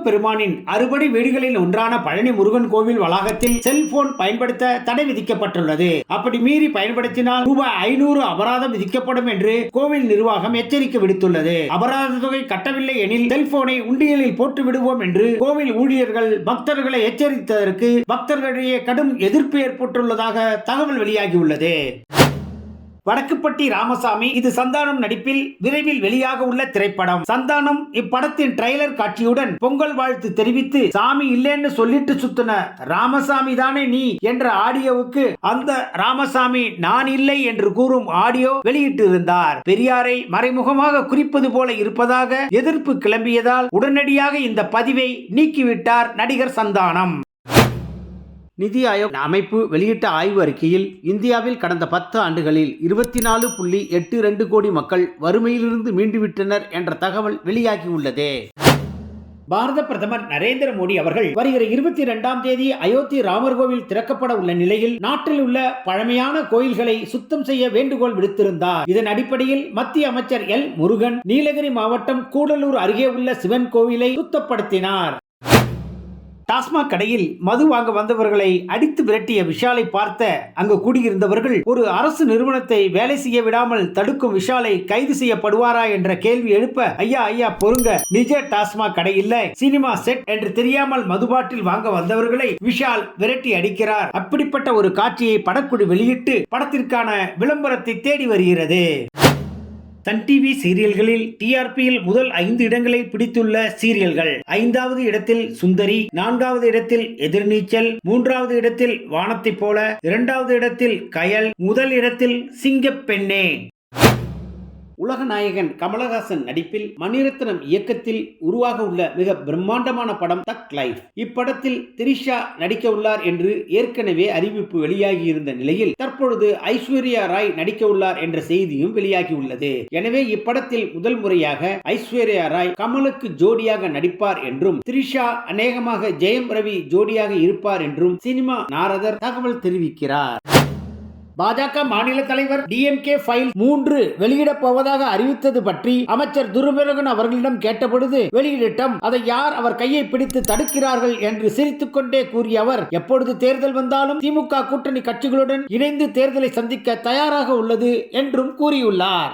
முருகப்பெருமானின் அறுபடி வீடுகளில் ஒன்றான பழனி முருகன் கோவில் வளாகத்தில் செல்போன் பயன்படுத்த தடை விதிக்கப்பட்டுள்ளது. அப்படி மீறி பயன்படுத்தினால் ரூபாய் ஐநூறு அபராதம் விதிக்கப்படும் என்று கோவில் நிர்வாகம் எச்சரிக்கை விடுத்துள்ளது. அபராத தொகை கட்டவில்லை எனில் செல்போனை உண்டியலில் போட்டு விடுவோம் என்று கோவில் ஊழியர்கள் பக்தர்களை எச்சரித்ததற்கு பக்தர்களிடையே கடும் எதிர்ப்பு ஏற்பட்டுள்ளதாக தகவல் வெளியாகியுள்ளது. வடக்குப்பட்டி ராமசாமி இது சந்தானம் நடிப்பில் விரைவில் வெளியாக உள்ள திரைப்படம். சந்தானம் இப்படத்தின் ட்ரெய்லர் காட்சியுடன் பொங்கல் வாழ்த்து தெரிவித்து சாமி இல்லைன்னு சொல்லிட்டு சுத்தின ராமசாமி தானே நீ? என்ற ஆடியோவுக்கு அந்த ராமசாமி நான் இல்லை என்று கூறும் ஆடியோ வெளியிட்டு இருந்தார் பெரியாரை மறைமுகமாக குறிப்பது போல இருப்பதாக எதிர்ப்பு கிளம்பியதால் உடனடியாக இந்த பதிவை நீக்கிவிட்டார் நடிகர் சந்தானம். நிதி ஆயோக் அமைப்பு வெளியிட்ட ஆய்வு அறிக்கையில் இந்தியாவில் கடந்த பத்து ஆண்டுகளில் இருபத்தி நாலு புள்ளி எட்டு ரெண்டு கோடி மக்கள் வறுமையிலிருந்து மீண்டுவிட்டனர் என்ற தகவல் வெளியாகியுள்ளது. பாரத பிரதமர் நரேந்திர மோடி அவர்கள் வருகிற இருபத்தி இரண்டாம் தேதி அயோத்தி ராமர் கோவில் திறக்கப்பட உள்ள நிலையில் நாட்டில் உள்ள பழமையான கோயில்களை சுத்தம் செய்ய வேண்டுகோள் விடுத்திருந்தார். இதன் அடிப்படையில் மத்திய அமைச்சர் எல் முருகன் நீலகிரி மாவட்டம் கூடலூர் அருகே உள்ள சிவன் கோவிலை சுத்தப்படுத்தினார். டாஸ்மாக் கடையில் மது வாங்க வந்தவர்களை அடித்து விரட்டிய விஷாலை பார்த்த அங்கு கூடியிருந்தவர்கள் ஒரு அரசு நிறுவனத்தை வேலை செய்ய விடாமல் தடுக்கும் விஷாலை கைது செய்யப்படுவாரா என்ற கேள்வி எழுப்ப ஐயா ஐயா பொறுங்க. நிஜ டாஸ்மாக் கடை இல்ல சினிமா செட் என்று தெரியாமல் மதுபாட்டில் வாங்க வந்தவர்களை விஷால் விரட்டி அடிக்கிறார். அப்படிப்பட்ட ஒரு காட்சியை படக்குழு வெளியிட்டு படத்திற்கான விளம்பரத்தை தேடி வருகிறது. சன் டிவி சீரியல்களில் டிஆர்பியில் முதல் ஐந்து இடங்களை பிடித்துள்ள சீரியல்கள். ஐந்தாவது இடத்தில் சுந்தரி நான்காவது இடத்தில் எதிர்நீச்சல் மூன்றாவது இடத்தில் வானத்தைப் போல இரண்டாவது இடத்தில் கயல் முதல் இடத்தில் சிங்கப்பெண்ணே உலக நாயகன் கமலஹாசன் நடிப்பில் மணிரத்னம் இயக்கத்தில் உருவாக உள்ள மிக பிரம்மாண்டமான படம் தக் லைஃப். இப்படத்தில் திரிஷா நடிக்க உள்ளார் என்று ஏற்கனவே அறிவிப்பு வெளியாகி இருந்த நிலையில் தற்பொழுது ஐஸ்வர்யா ராய் நடிக்க உள்ளார் என்ற செய்தியும் வெளியாகி உள்ளது. எனவே இப்படத்தில் முதல் முறையாக ஐஸ்வர்யா ராய் கமலுக்கு ஜோடியாக நடிப்பார் என்றும் திரிஷா அநேகமாக ஜெயம் ரவி ஜோடியாக இருப்பார் என்றும் சினிமா நாரதர் தகவல் தெரிவிக்கிறார். பாஜக மாநில தலைவர் டிஎம்கே ஃபைல் மூன்று வெளியிடப் போவதாக அறிவித்தது பற்றி அமைச்சர் துருமுருகன் அவர்களிடம் கேட்டபொழுது வெளியிடட்டும் அதை யார் அவர் கையை பிடித்து தடுக்கிறார்கள் என்று சிரித்துக்கொண்டே கூறிய அவர் எப்பொழுது தேர்தல் வந்தாலும் திமுக கூட்டணி கட்சிகளுடன் இணைந்து தேர்தலை சந்திக்க தயாராக உள்ளது என்றும் கூறியுள்ளார்.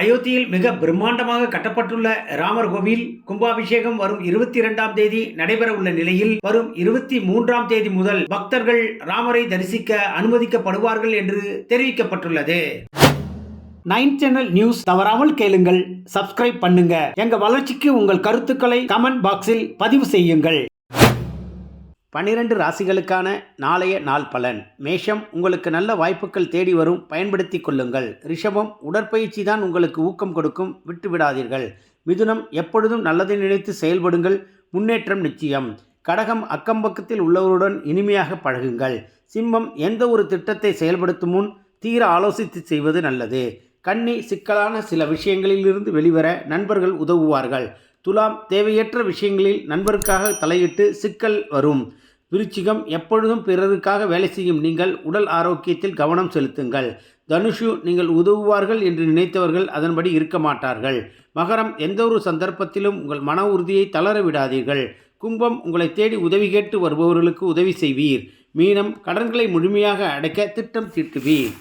அயோத்தியில் மிக பிரம்மாண்டமாக கட்டப்பட்டுள்ள ராமர் கோவில் கும்பாபிஷேகம் வரும் இருபத்தி இரண்டாம் தேதி நடைபெற உள்ள நிலையில் வரும் இருபத்தி மூன்றாம் தேதி முதல் பக்தர்கள் ராமரை தரிசிக்க அனுமதிக்கப்படுவார்கள் என்று தெரிவிக்கப்பட்டுள்ளது. நைன் சேனல் நியூஸ் தவறாமல் கேளுங்கள் சப்ஸ்கிரைப் பண்ணுங்க. எங்க வளர்ச்சிக்கு உங்கள் கருத்துக்களை கமெண்ட் பாக்ஸில் பதிவு செய்யுங்கள். பனிரெண்டு ராசிகளுக்கான நாளைய நாள் பலன். மேஷம் உங்களுக்கு நல்ல வாய்ப்புகள் தேடி வரும். பயன்படுத்தி கொள்ளுங்கள். ரிஷபம் உடற்பயிற்சி தான் உங்களுக்கு ஊக்கம் கொடுக்கும். விட்டு விடாதீர்கள். மிதுனம் எப்பொழுதும் நல்லதை நினைத்து செயல்படுங்கள். முன்னேற்றம் நிச்சயம். கடகம் அக்கம்பக்கத்தில் உள்ளவருடன் இனிமையாக பழகுங்கள். சிம்மம் எந்த ஒரு திட்டத்தை செயல்படுத்தும் முன் தீர ஆலோசித்து செய்வது நல்லது. கன்னி சிக்கலான சில விஷயங்களிலிருந்து வெளிவர நண்பர்கள் உதவுவார்கள். துலாம் தேவையற்ற விஷயங்களில் நண்பருக்காக தலையிட்டு சிக்கல் வரும். விருச்சிகம் எப்பொழுதும் பிறருக்காக வேலை செய்யும். நீங்கள் உடல் ஆரோக்கியத்தில் கவனம் செலுத்துங்கள். தனுஷு நீங்கள் உதவுவார்கள் என்று நினைத்தவர்கள் அதன்படி இருக்க மாட்டார்கள். மகரம் எந்தவொரு சந்தர்ப்பத்திலும் உங்கள் மன உறுதியை தளர விடாதீர்கள். கும்பம் உங்களை தேடி உதவி கேட்டு வருபவர்களுக்கு உதவி செய்வீர். மீனம் கடன்களை முழுமையாக அடைக்க திட்டம் தீட்டுவீர்.